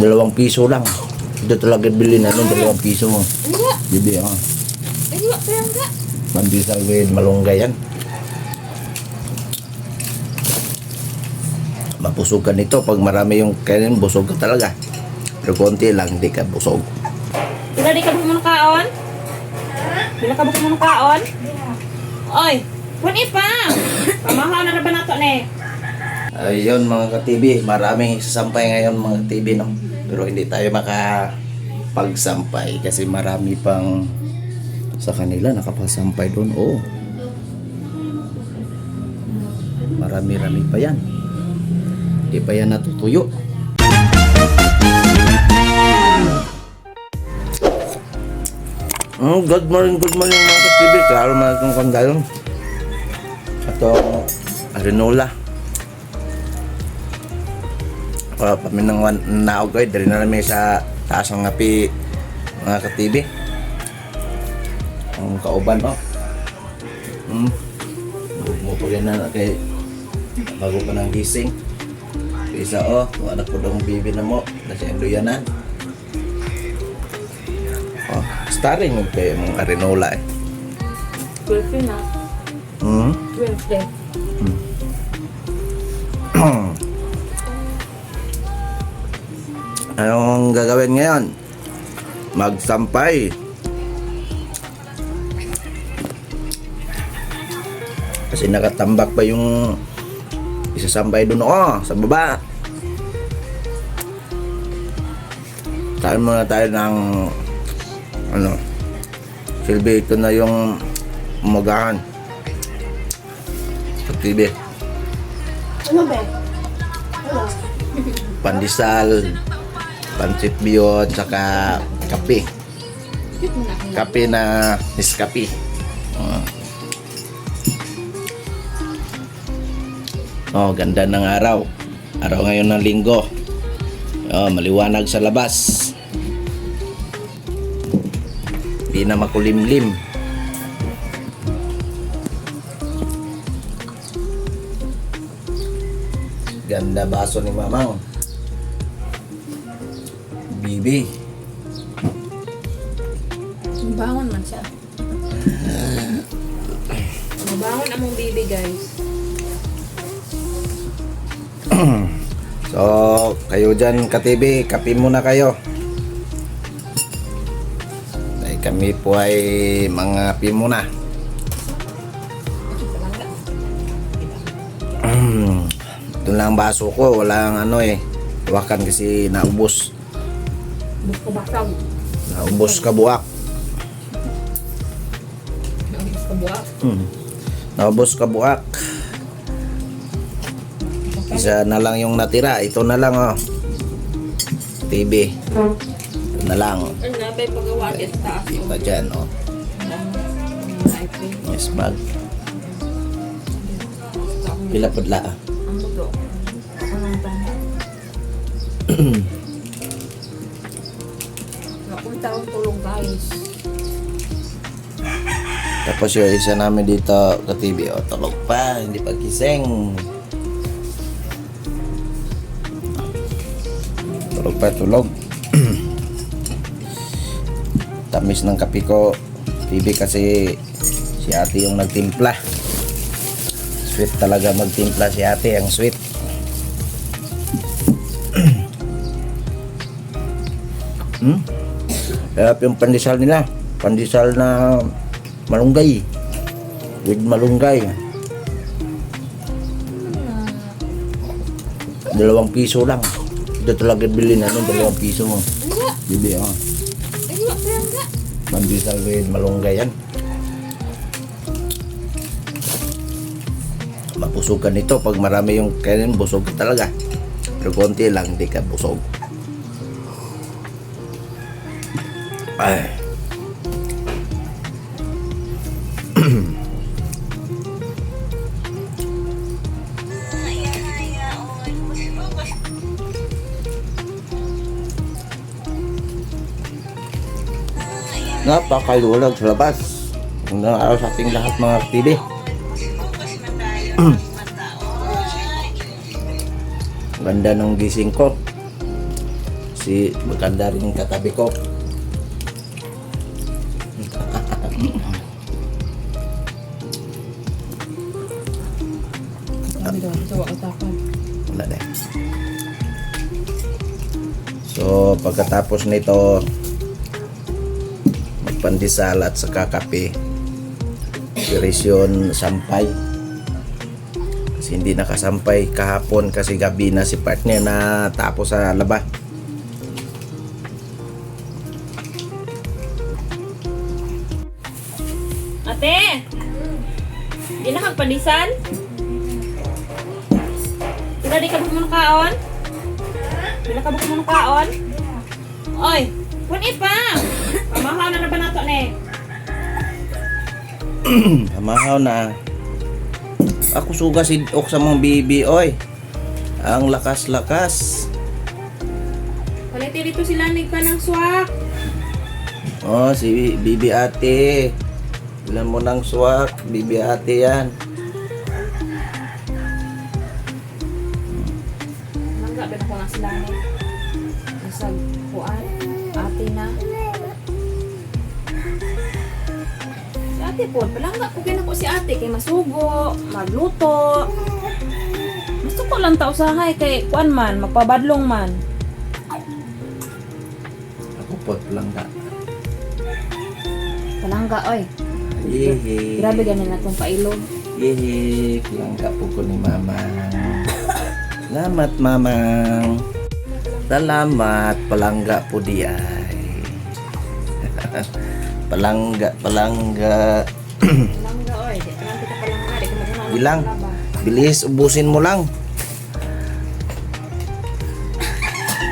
Dalawang piso lang. Ito talaga bilhin natin, dalawang piso. Bibi, ah. enggak, kaya enggak. Pandesal with malunggay yan. Mapusugan ito. Pag marami yung kainin, busog ka talaga. Pero konti lang, hindi ka busog. Bila di ka buka mo kaon? Bila ka buka mo kaon? Oy, pwede pa. Pamahaw na na ba nato ni? Ayun mga ka-TV, maraming isasampay ngayon mga TV no? Pero hindi tayo makapagsampay kasi marami pang sa kanila nakapasampay doon. Oo. Marami-rami pa yan. Hindi pa yan natutuyo. Mm, good morning, good morning mga ka-TV. Klaro mga itong kandalong. Atong arenola. Uh, paminang wan naog ay dari na namin sa taas ng ngapi mga ka-TV. Ang kauban oh. Hmm. Mupuli na kay bago pa ng gising. Isa oh, wala ko dong bibi na mo. Kasi ang luyanan. Oh, starring mo kayo mga arenola eh. 12 na. Hmm. 12 day. Anong gagawin ngayon? Magsampay. Kasi nakatambak pa yung isasampay doon oh, sa baba. Tayo muna tayo ng ano, silbi ito na yung umagahan. Sa TV. Ano ba? Pandesal, pancit bihon, saka kape. Kape na Nescafe. Uh. Oh, ganda ng araw. Araw ngayon ng linggo. Oh, maliwanag sa labas. Di na makulimlim. Ganda baso ni Mamang. Bibi. Mabangon man siya. Mabangon among baby guys. So, kayo dyan, ka-TV, kape muna kayo. Ay, kami po ay mga pi muna. Ito lang ang baso ko, walang ano eh. Hawakan kasi naubos. Buko basag. Naubos kabuak. Buko buwak. Hmm. Naubos kabuak. Isa na lang yung natira. Ito na lang oh. TV. Ito na lang. Na ba yung pagawa sa taas? Kita dyan oh. Yes, bag. Pila pudla ah. Ang? Akong tulong guys. Tapos yung isa namin dito ka TV, oh, tulog pa, hindi pa gising. Tulog pa, tulog. Tamis ng kape ko, TV kasi si ate yung nagtimpla. Sweet talaga magtimpla si ate, ang sweet. hmm? Kaya yung pandesal nila, pandesal na malunggay. With malunggay. Dalawang piso lang. Ito talaga bilhin natin, dalawang piso mo. Bibi, oh. Pandesal with malunggay yan. Mapusugan ito. Pag marami yung kainin, busog talaga. Pero konti lang, hindi ka busog. Ay. Napakalulag sa labas. Hanggang araw sa ating lahat mga TV. Ganda ng gising ko. Si maganda rin katabi ko. Daw? Ito, utakan. Wala na. So, pagkatapos nito, magpandesal at saka kape. Operasyon sampay. Kasi hindi nakasampay kahapon kasi gabi na si partner na tapos sa laba. Ate! Hindi na magpalisan? Sila di ka mo kaon? Sila ka mo kaon? Oy! Kun pa! Pamahaw na na ba nato ni? Hamahaw na. Ako suga si ok sa mga bibi, oy. Ang lakas-lakas. Paliti dito sila nigpa ng swak. Oh, si bibi ate. Ilan mo ng swak, bibi ate yan. Ate po, palangga ko kaya ko si ate kay masugo, magluto. Gusto ko lang tao sahay kay kuan man, magpabadlong man. Ako po lang ka. Palangga oy. Yehe. Grabe ganin na tong pailog. Yehe. Lang ka po ko ni mamang. Salamat mamang. Salamat palangga po di ay. palangga, palangga. Palangga oy, di lang kita palangga, di magana. Bilang. Bilis, ubusin mo lang.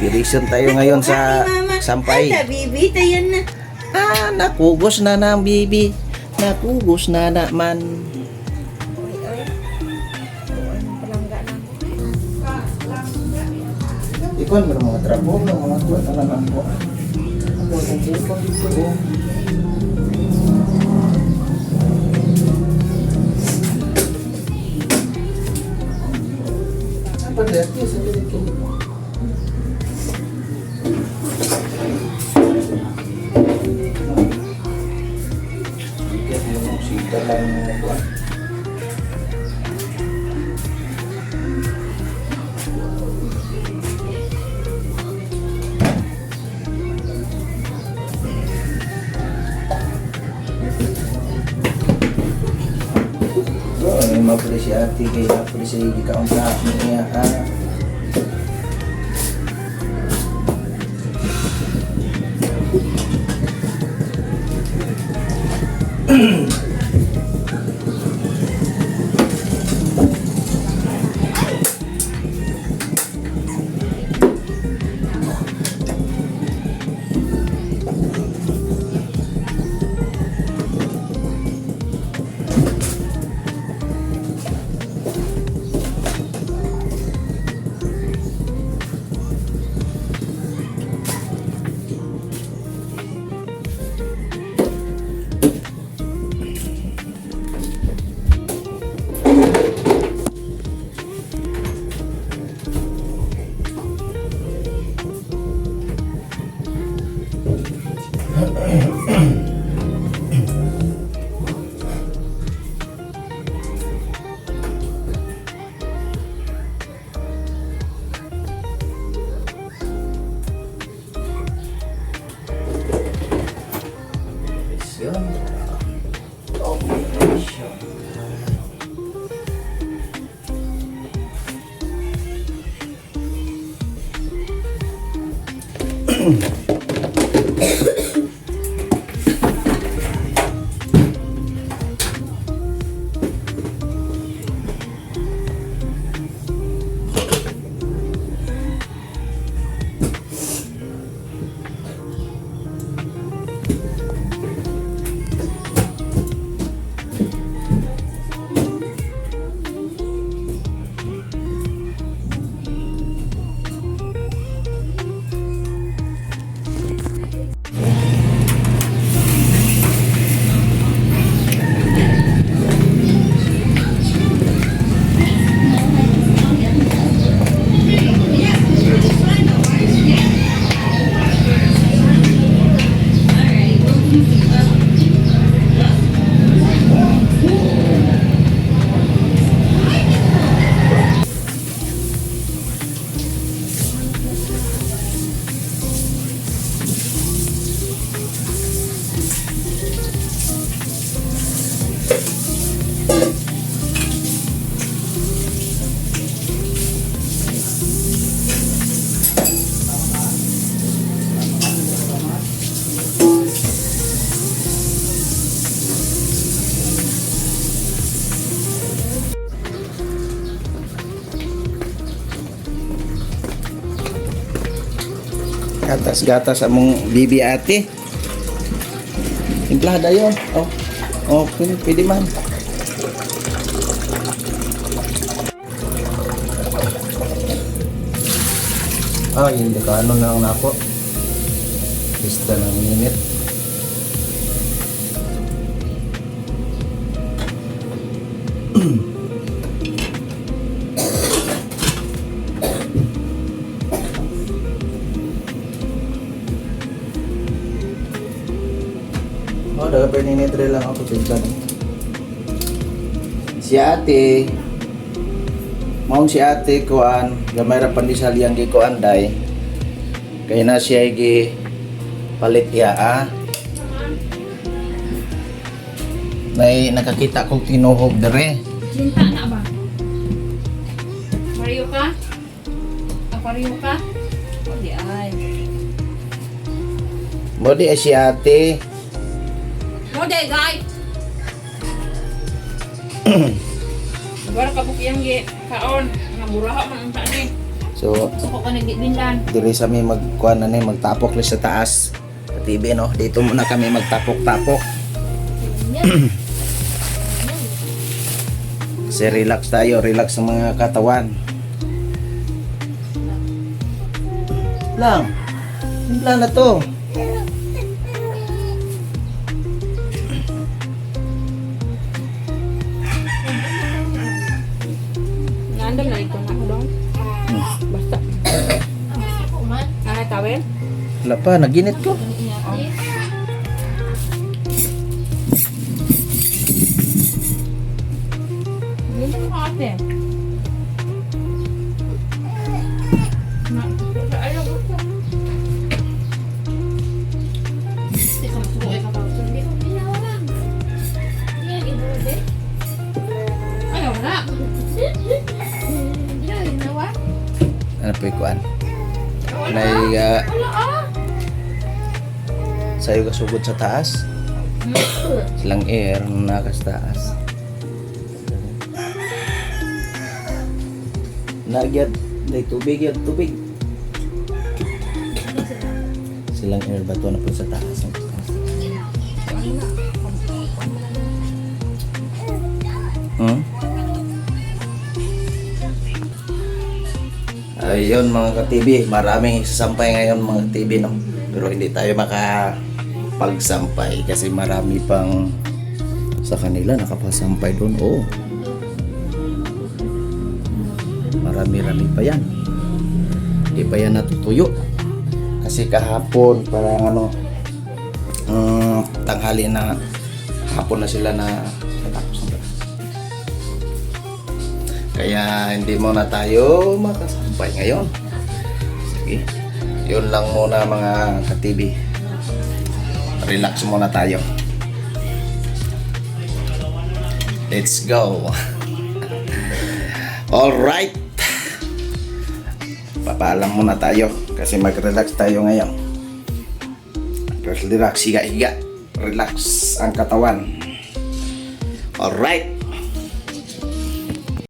Direction tayo ngayon sa sampay. bibi, tayo na. Ah, nakugos na na ang bibi. Nakugos na na man. Palangga na. Ikon mga trapo, mga tuwa na lang po. Ako ang cellphone oh. Apa dati sa dito? Ikat mo si dalang mo. Kay appreciate ka ang sa niya gatas-gatas among bibi ate. Timplada yon. Oh. Oh, pwede, man. Ah, hindi ka ano na lang na ako. Lista ng minute. Oh, daga pininitre lang ako tingnan. Si ate, maong si ate kuan, gamay ra pandisal yang gi kuan day. Kaya na siya gi palit ya ah. Nay nakakita kong tinuhog dere. Cinta na ba? Mario ka? Aquario ka? O di ay. Mo di si ate. Mo de guys. Bara ka bukiyang gi kaon nga muraha man unta ni. So, Suko ka nagbinlan. diri sa mi magkuan na ni magtapok li sa taas. Sa TV no, dito muna kami magtapok-tapok. Kasi relax tayo, relax sa mga katawan. Lang. Simpla na to. Wala pa, naginit ko. Ate. Kasugod sa taas. Silang air na nakas taas. Nagyad, may tubig yan, tubig. Silang air ba to na po sa taas? Hmm? Ayun mga ka-TV, maraming isasampay ngayon mga TV no. Pero hindi tayo makapagsampay kasi marami pang sa kanila nakapasampay doon. Oo. Marami-rami pa yan. Hindi pa yan natutuyo. Kasi kahapon parang ano mm, tanghali na hapon na sila na natapos na. Kaya hindi muna tayo makasampay ngayon. Sige. Yun lang muna mga ka-TV. Relax muna tayo. Let's go. All right. Papaalam muna tayo kasi mag-relax tayo ngayon. Relax, higa-higa. Relax ang katawan. All right.